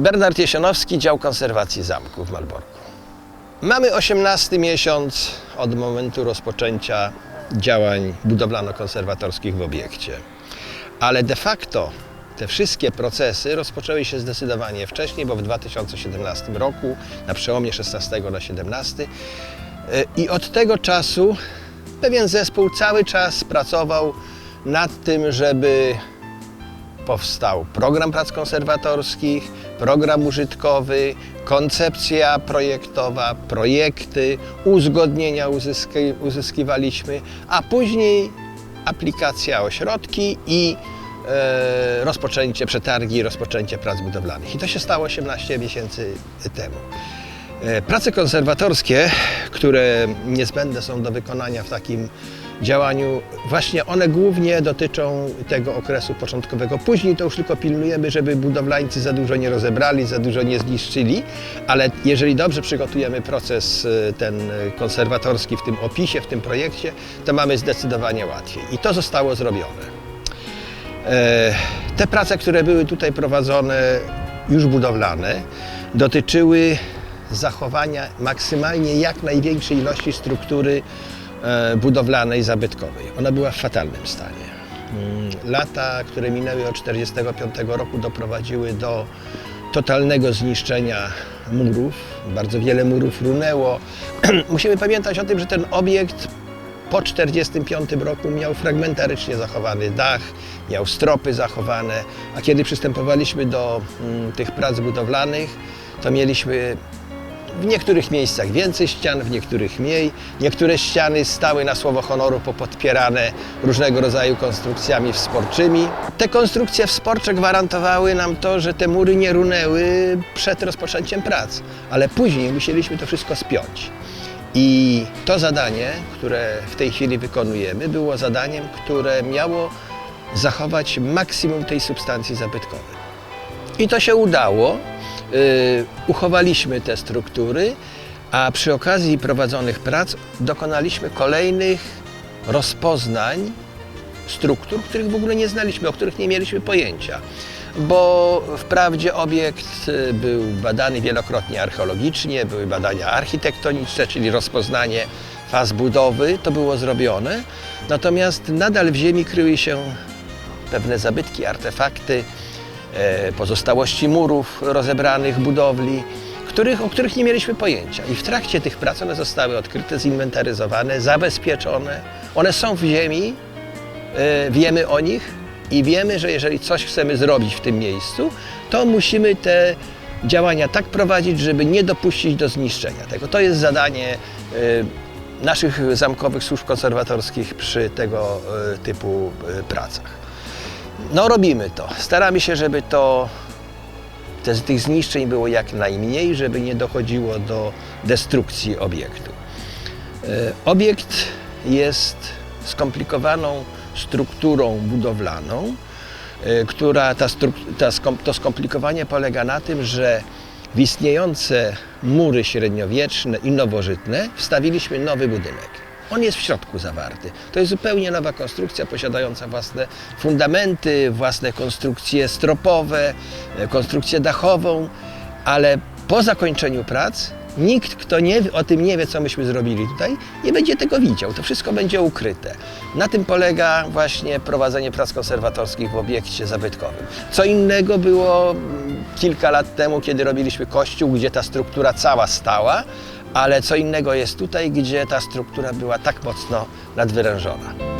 Bernard Jesionowski, dział konserwacji zamku w Malborku. Mamy 18 miesiąc od momentu rozpoczęcia działań budowlano-konserwatorskich w obiekcie. Ale de facto te wszystkie procesy rozpoczęły się zdecydowanie wcześniej, bo w 2017 roku, na przełomie 16 na 17. y, I od tego czasu pewien zespół cały czas pracował nad tym, żeby powstał program prac konserwatorskich, program użytkowy, koncepcja projektowa, projekty, uzgodnienia uzyski, uzyskiwaliśmy, a później aplikacja ośrodki i e, rozpoczęcie przetargi, rozpoczęcie prac budowlanych. I to się stało 18 miesięcy temu. E, Prace konserwatorskie, które niezbędne są do wykonania w takim działaniu, właśnie one głównie dotyczą tego okresu początkowego. Później to już tylko pilnujemy, żeby budowlańcy za dużo nie rozebrali, za dużo nie zniszczyli, ale jeżeli dobrze przygotujemy proces e, ten konserwatorski w tym opisie, w tym projekcie, to mamy zdecydowanie łatwiej. I to zostało zrobione. E, Te prace, które były tutaj prowadzone, już budowlane, dotyczyły zachowania maksymalnie jak największej ilości struktury budowlanej, zabytkowej. Ona była w fatalnym stanie. Mm, Lata, które minęły od 1945 roku, doprowadziły do totalnego zniszczenia murów. Bardzo wiele murów runęło. Musimy pamiętać o tym, że ten obiekt po 1945 roku miał fragmentarycznie zachowany dach, miał stropy zachowane, a kiedy przystępowaliśmy do mm, tych prac budowlanych, to mieliśmy w niektórych miejscach więcej ścian, w niektórych mniej. Niektóre ściany stały na słowo honoru popodpierane różnego rodzaju konstrukcjami wsporczymi. Te konstrukcje wsporcze gwarantowały nam to, że te mury nie runęły przed rozpoczęciem prac, ale później musieliśmy to wszystko spiąć. I to zadanie, które w tej chwili wykonujemy, było zadaniem, które miało zachować maksimum tej substancji zabytkowej. I to się udało. Yy, uchowaliśmy te struktury, a przy okazji prowadzonych prac dokonaliśmy kolejnych rozpoznań struktur, których w ogóle nie znaliśmy, o których nie mieliśmy pojęcia. Bo wprawdzie obiekt y, był badany wielokrotnie archeologicznie, były badania architektoniczne, czyli rozpoznanie faz budowy, to było zrobione. Natomiast nadal w ziemi kryły się pewne zabytki, artefakty, pozostałości murów rozebranych, budowli, których, o których nie mieliśmy pojęcia. I w trakcie tych prac one zostały odkryte, zinwentaryzowane, zabezpieczone. One są w ziemi, e, wiemy o nich i wiemy, że jeżeli coś chcemy zrobić w tym miejscu, to musimy te działania tak prowadzić, żeby nie dopuścić do zniszczenia tego. To jest zadanie e, naszych zamkowych służb konserwatorskich przy tego e, typu e, pracach. No robimy to. Staramy się, żeby to te, tych zniszczeń było jak najmniej, żeby nie dochodziło do destrukcji obiektu. E, Obiekt jest skomplikowaną strukturą budowlaną, e, która ta, ta to skomplikowanie polega na tym, że w istniejące mury średniowieczne i nowożytne wstawiliśmy nowy budynek. On jest w środku zawarty. To jest zupełnie nowa konstrukcja posiadająca własne fundamenty, własne konstrukcje stropowe, e, konstrukcję dachową, ale po zakończeniu prac nikt, kto nie, o tym nie wie, co myśmy zrobili tutaj, nie będzie tego widział. To wszystko będzie ukryte. Na tym polega właśnie prowadzenie prac konserwatorskich w obiekcie zabytkowym. Co innego było mm, kilka lat temu, kiedy robiliśmy kościół, gdzie ta struktura cała stała, ale co innego jest tutaj, gdzie ta struktura była tak mocno nadwyrężona.